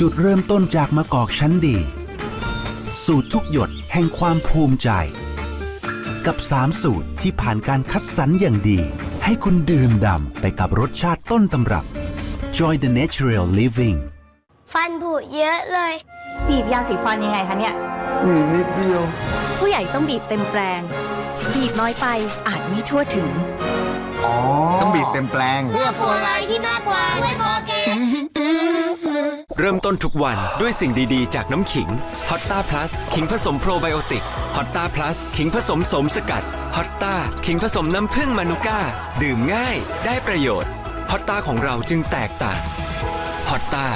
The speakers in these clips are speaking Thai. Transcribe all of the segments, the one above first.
จุดเริ่มต้นจากมะกอกชั้นดี สูตรทุกหยดแห่งความภูมิใจ กับสามสูตรที่ผ่านการคัดสรรอย่างดี ให้คุณดื่มด่ำไปกับรสชาติต้นตำรับ Joy the Natural Living ฟันผุเยอะเลย บีบยาสีฟันยังไงคะเนี่ยมีนิดเดียว ผู้ใหญ่ต้องบีบเต็มแปลง บีบน้อยไปอาจไม่ทั่วถึง อ๋อ ต้องบีบเต็มแปลงเพื่อฟลูออไรด์ที่มากกว่าไม่พอเกต เริ่มต้นทุกวันด้วยสิ่งดีๆ จากน้ำขิงฮอตตาพลัสขิงผสมโปรไบโอติกฮอตตาพลัสขิงผสมสมสกัดฮอตตาขิงผสมน้ำผึ้งมานูก้า ดื่มง่าย ได้ประโยชน์ฮอตตาของเราจึงแตกต่างฮอตตา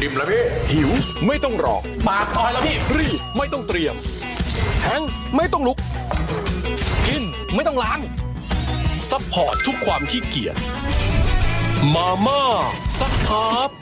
อิ่มแล้วพี่ หิวไม่ต้องรอปากคอยแล้วพี่ รีบไม่ต้องเตรียมแทงไม่ต้องลุก กินไม่ต้องล้างซัพพอร์ตทุกความขี้เกียจมาม่าซักครับ